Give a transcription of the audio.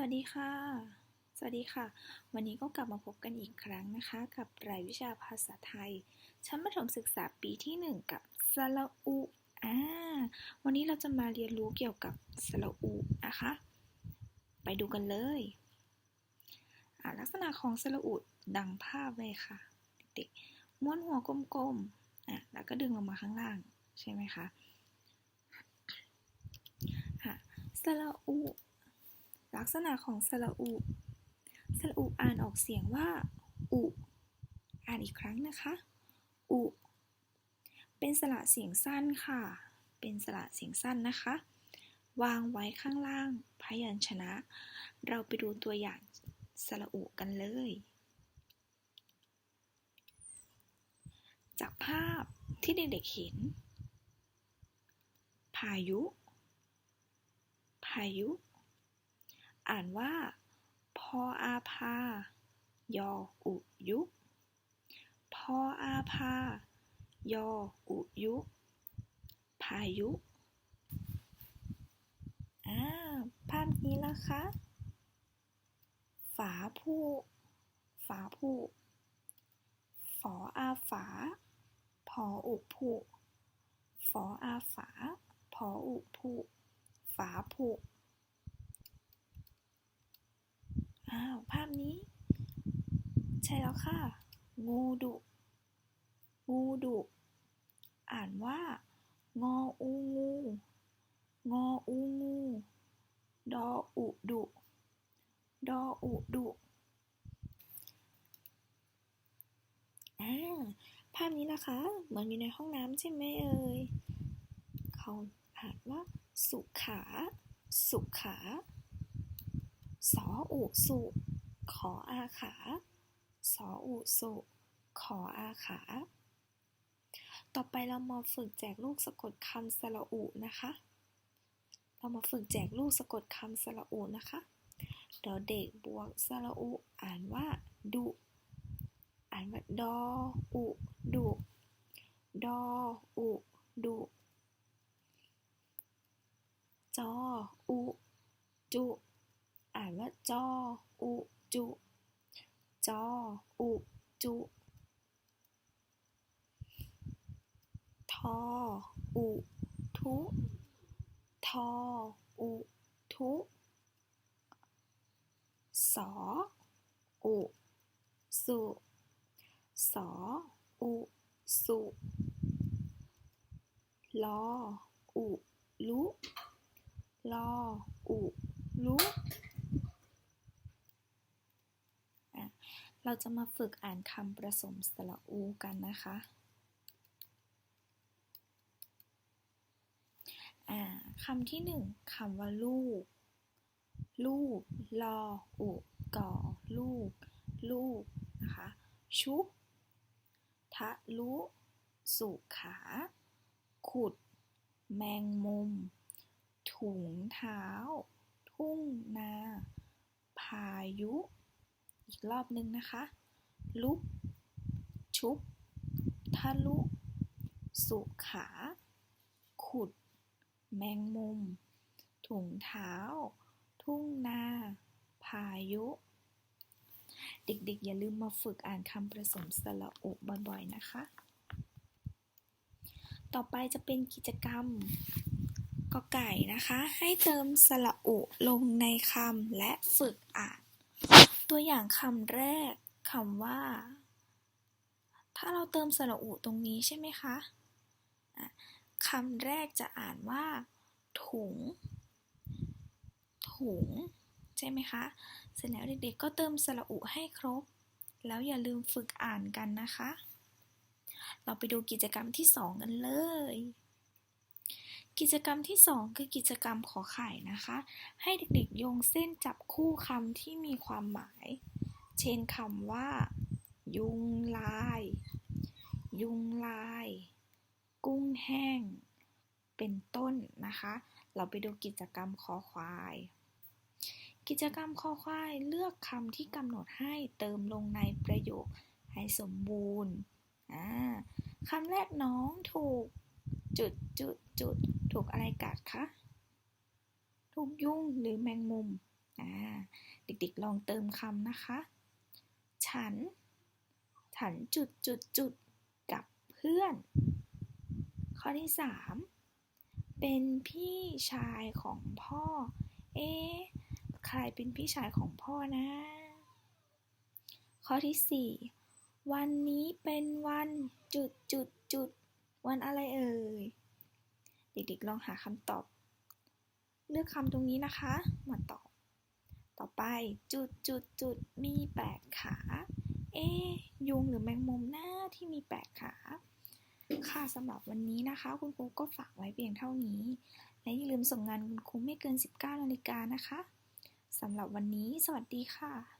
วัสดีค่ะ สวัสดีค่ะ วันนี้ก็กลับมาพบกันอีกครั้งนะคะ กับรายวิชาภาษาไทย ชั้นประถมศึกษาปีที่ 1 กับสระอุอ่าวันนี้เราจะมาเรียนรู้เกี่ยวกับสระอุนะคะ ไปดูกันเลยอ่าลักษณะของสระอุดังภาพเลยค่ะ เด็กๆ ม้วนหัวกลมๆอะแล้วก็ดึงลงมาข้างล่าง ใช่ไหมคะสระอุ ลักษณะของสระอุสระอุอ่านออกเสียงว่า อุ อ่านอีกครั้งนะคะ อุ เป็นสระเสียงสั้นค่ะ เป็นสระเสียงสั้นนะคะ วางไว้ข้างล่าง พยัญชนะ เราไปดูตัวอย่างสระอุกันเลย จากภาพที่เด็กๆเห็น พายุ พายุ อ่านว่า พออาพา ยออุยุพออาพา ยออุยุ พายุ อ่า ภาพนี้ละคะ ฝาผู้ ฝาผู้ ฝออาฝา พออุผู้ฝออาฝา พออุผู้ฝาผู้ อ้าว ภาพนี้ ใช่แล้วค่ะ งูดุ งูดุ อ่านว่า งออูงู งออูงู ดออุดุ ดออุดุอ่าภาพนี้นะคะ เหมือนอยู่ในห้องน้ำใช่ไหมเอ่ย เขาอ่านว่า สุขา สุขา สออุสุ ขออาขา สออุสุ ขออาขา ต่อไปเรามาฝึกแจกลูกสะกดคำสระอุนะคะ เรามาฝึกแจกลูกสะกดคำสระอุนะคะดอเด็กบวกสระอุ อ่านว่าดุอ่านว่าดออุดุดออุดุจออุจุ อ่านว่าจออุจุจออุจุทออุทุทออุทุสออุสุสออุสุลออุลุลออุลุ อะ เราจะมาฝึกอ่านคำผสมสระอูกันนะคะ คำที่หนึ่งคำว่าลูก ลูก ลอ อุก่อ ลูก ลูก นะคะ ชุบทะลุ สุขา ขุด แมงมุม ถุงเท้า ทุ่งนา พายุ อีกรอบหนึ่งนะคะ ลุก ชุบ ทะลุ สุขา ขุด แมงมุม ถุงเท้า ทุ่งนา พายุ เด็กๆ อย่าลืมมาฝึกอ่านคำผสมสระอุบ่อยๆ นะคะ ต่อไปจะเป็นกิจกรรมกอไก่นะคะ ให้เติมสระอุลงในคำและฝึกอ่าน ตัวอย่างคำแรกคำว่า ถ้าเราเติมสระอุตรงนี้ใช่ไหมคะอะคำแรกจะอ่านว่า ถุง ถุง ใช่ไหมคะ เสร็จแล้วเด็กๆก็เติมสระอุให้ครบ แล้วอย่าลืมฝึกอ่านกันนะคะ เราไปดูกิจกรรมที่ 2 กันเลย กิจกรรมที่ 2 คือกิจกรรมขอไข่นะคะ ให้เด็กๆโยงเส้นจับคู่คำที่มีความหมาย เช่นคำว่า ยุงลาย ยุงลาย กุ้งแห้ง เป็นต้นนะคะ เราไปดูกิจกรรมคอควาย กิจกรรมคอควายเลือกคำที่กำหนดให้เติมลงในประโยคให้สมบูรณ์คำแรกน้องถูก จุดจุดจุดถูกอะไรกัดคะถูกยุ่งหรือแมงมุมอ่าเด็กๆลองเติมคำนะคะ ฉัน ฉันจุดจุดจุดกับเพื่อน ข้อที่สามเป็นพี่ชายของพ่อ เอ๊ะใครเป็นพี่ชายของพ่อนะ ข้อที่สี่วันนี้เป็นวันจุดจุดจุด วันอะไรเอ่ย เด็กๆลองหาคำตอบ เลือกคำตรงนี้นะคะ มาตอบ ต่อไปจุดจุดจุดมีแปดขา เอ๊ยุงหรือแมงมุมหน้าที่มีแปดขา ค่ะสำหรับวันนี้นะคะ คุณครูก็ฝากไว้เพียงเท่านี้ และอย่าลืมส่งงานคุณครูไม่เกิน 19นาฬิกานะคะสำหรับวันนี้ สวัสดีค่ะ